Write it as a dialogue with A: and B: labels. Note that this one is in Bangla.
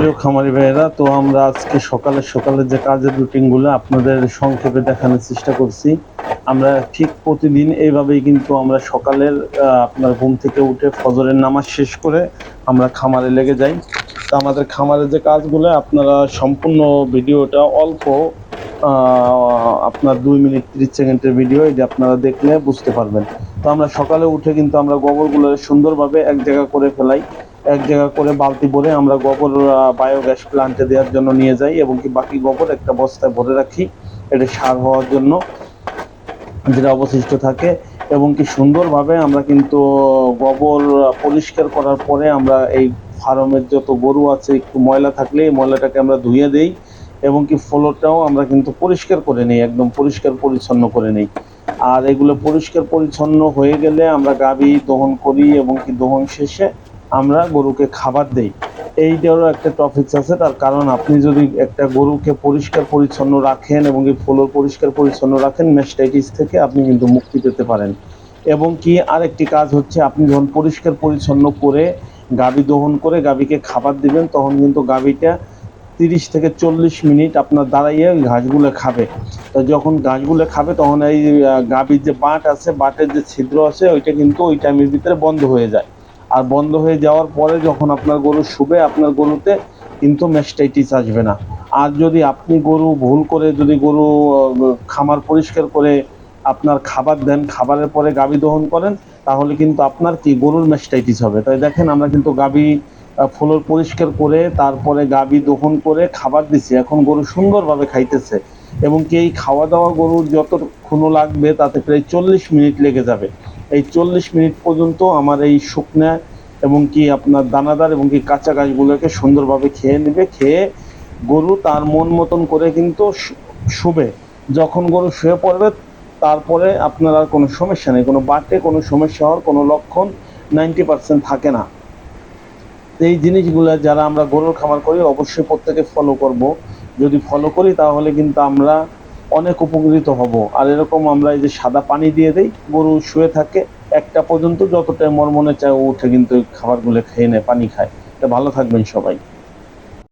A: প্রিয় খামারি ভাইয়েরা, তো আমরা আজকে সকালে সকালে যে কাজের রুটিনগুলো আপনাদের সংক্ষেপে দেখানোর চেষ্টা করছি, আমরা ঠিক প্রতিদিন এইভাবেই কিন্তু আমরা সকালের আপনার ঘুম থেকে উঠে ফজরের নামাজ শেষ করে আমরা খামারে লেগে যাই। তো আমাদের খামারের যে কাজগুলো, আপনারা সম্পূর্ণ ভিডিওটা অল্প আপনার দুই মিনিট তিরিশ সেকেন্ডের ভিডিও এটা আপনারা দেখলে বুঝতে পারবেন। তো আমরা সকালে উঠে কিন্তু আমরা গোবরগুলো সুন্দরভাবে এক জায়গা করে ফেলাই। এক জায়গা করে বালতি ভরে আমরা গোবর বায়োগ্যাস প্লান্টে দেওয়ার জন্য নিয়ে যাই এবং কি বাকি গোবর একটা বস্তায় ভরে রাখি। এটা সার হওয়ার জন্য যেটা অবশিষ্ট থাকে এবং কি সুন্দরভাবে আমরা কিন্তু গোবর পরিষ্কার করার পরে আমরা এই ফার্মের যত গরু আছে, একটু ময়লা থাকলে এই ময়লাটাকে আমরা ধুয়ে দেই এবং কি ফ্লোরটাও আমরা কিন্তু পরিষ্কার করে নিই, একদম পরিষ্কার পরিচ্ছন্ন করে নিই। আর এগুলো পরিষ্কার পরিচ্ছন্ন হয়ে গেলে আমরা গাভী দহন করি এবং কি দহন শেষে আমরা গরুকে খাবার দেই। এইটারও একটা টপিকস আছে, তার কারণ আপনি যদি একটা গরুকে পরিষ্কার পরিচ্ছন্ন রাখেন এবং কি ফ্লোর পরিষ্কার পরিচ্ছন্ন রাখেন মেস্টাইটিস থেকে আপনি কিন্তু মুক্তি পেতে পারেন। এবং কি আরেকটি কাজ হচ্ছে, আপনি যখন পরিষ্কার পরিচ্ছন্ন করে গাভী দহন করে গাভীকে খাবার দিবেন, তখন কিন্তু গাভীটা তিরিশ থেকে চল্লিশ মিনিট আপনার দাঁড়াইয়ে ঘাসগুলো খাবে। তো যখন ঘাসগুলো খাবে, তখন এই গাভীর যে বাঁট আছে, বাটের যে ছিদ্র আছে, ওইটা কিন্তু ওই টাইমের ভিতরে বন্ধ হয়ে যায়। আর বন্ধ হয়ে যাওয়ার পরে যখন আপনার গরু শুবে, আপনার গরুতে কিন্তু মেস্টাইটিস আসবে না। আর যদি আপনি গরু ভুল করে যদি গরু খামার পরিষ্কার করে আপনার খাবার দেন, খাবারের পরে গাভী দহন করেন, তাহলে কিন্তু আপনার কি গরুর মেস্টাইটিস হবে। তাই দেখেন আমরা কিন্তু গাভী ফ্লোর পরিষ্কার করে, তারপরে গাভী দহন করে খাবার দিছি। এখন গরু সুন্দরভাবে খাইতেছে। এবং কি এই খাওয়া দাওয়া গরুর যত যতক্ষণ লাগবে, তাতে প্রায় চল্লিশ মিনিট লেগে যাবে। এই চল্লিশ মিনিট পর্যন্ত আমার এই শুকনা এবং কি আপনার দানাদার এবং কি কাঁচা গাছগুলোকে সুন্দরভাবে খেয়ে নেবে, খেয়ে গরু তার মন মতন করে কিন্তু শুবে। যখন গরু শুয়ে পড়বে, তারপরে আপনার আর কোনো সমস্যা নেই, কোনো বাটে কোনো সমস্যা হওয়ার কোনো লক্ষণ নাইনটি পার্সেন্ট থাকে না। এই জিনিসগুলো যারা আমরা গরুর খামার করি, অবশ্যই প্রত্যেকে ফলো করব। যদি ফলো করি, তাহলে কিন্তু আমরা অনেক উপকৃত হব। আর এরকম আমরা এই যে সাদা পানি দিয়ে দেই, গরু শুয়ে থাকে, একটা পর্যন্ত যতটা মর মনে চায় ও উঠে কিন্তু খাবার খাবারগুলো খেয়ে নেয়, পানি খায়। তা ভালো থাকবেন সবাই।